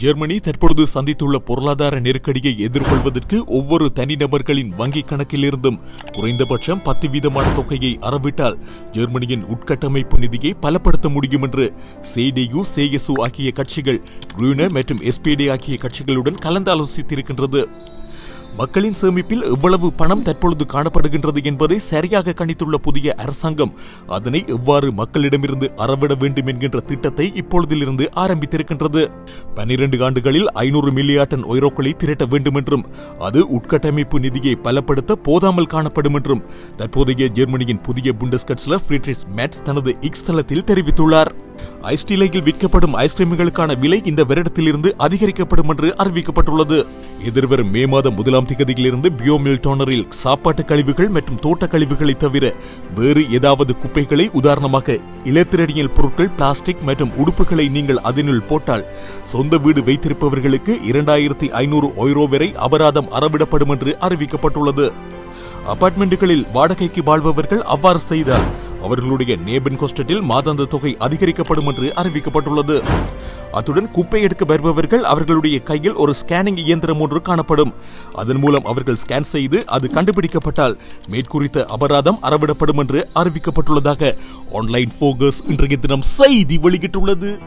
Germany தற்பொழுது சந்தித்துள்ள பொருளாதார நெருக்கடியை எதிர்கொள்வதற்கு ஒவ்வொரு தனிநபர்களின் வங்கிக் கணக்கிலிருந்தும் குறைந்தபட்சம் பத்து வீதமான தொகையை அறவிட்டால் ஜெர்மனியின் உட்கட்டமைப்பு நிதியை பலப்படுத்த முடியும் என்று சேடியு சேஎசு ஆகிய கட்சிகள் ரூன மற்றும் எஸ்பிடி ஆகிய கட்சிகளுடன் கலந்தாலோசித்திருக்கின்றது. மக்களின் சேமிப்பில் எவ்வளவு பணம் தற்பொழுது காணப்படுகின்றது என்பதை சரியாக கணித்துள்ள புதிய அரசாங்கம் அதனை எவ்வாறு மக்களிடமிருந்து அறவிட வேண்டும் என்கின்ற திட்டத்தை இப்பொழுதிலிருந்து ஆரம்பித்திருக்கின்றது. பனிரெண்டு ஆண்டுகளில் ஐநூறு மில்லியாட்டன் ஒய்ரோக்களை திரட்ட வேண்டும் என்றும் அது உட்கட்டமைப்பு நிதியை பலப்படுத்த போதாமல் காணப்படும் என்றும் தற்போதைய ஜெர்மனியின் புதிய புண்டஸ் கட்ஸ்லர் ஃபிரிட்ரிஸ் மேட்ஸ் தனது இக்ஸ்தலத்தில் தெரிவித்துள்ளார். ஐஸ்டிலையில் விற்கப்படும் ஐஸ்கிரீம்களுக்கான விலை இந்த வருடத்திலிருந்து அதிகரிக்கப்படும் என்று அறிவிக்கப்பட்டுள்ளது. எதிர்வரும் மே மாதம் முதலாம் திகதியிலிருந்து பியோமில் டோனரில் சாப்பாட்டு கழிவுகள் மற்றும் தோட்ட கழிவுகளை தவிர வேறு ஏதாவது குப்பைகளை உதாரணமாக இலத்திரடியல் பொருட்கள் பிளாஸ்டிக் மற்றும் உடுப்புகளை நீங்கள் அதனுள் போட்டால் சொந்த வீடு வைத்திருப்பவர்களுக்கு இரண்டாயிரத்தி ஐநூறு ஒய்ரோ வரை அபராதம் அறவிடப்படும் என்று அறிவிக்கப்பட்டுள்ளது. அபார்ட்மெண்ட்டுகளில் வாடகைக்கு வாழ்பவர்கள் அவ்வாறு செய்தால் அவர்களுடைய நேபன் கோஸ்டட்டில் மாதாந்த தொகை அதிகரிக்கப்படும் என்று அறிவிக்கப்பட்டுள்ளது. அத்துடன் குப்பை எடுக்க வருபவர்கள் அவர்களுடைய கையில் ஒரு ஸ்கேனிங் இயந்திரம் ஒன்று காணப்படும். அதன் மூலம் அவர்கள் ஸ்கேன் செய்து அது கண்டுபிடிக்கப்பட்டால் மேற்குறித்த அபராதம் அறவிடப்படும் என்று அறிவிக்கப்பட்டுள்ளதாக ஆன்லைன் போகஸ் இன்றைய தினம் செய்தி வெளியிட்டுள்ளது.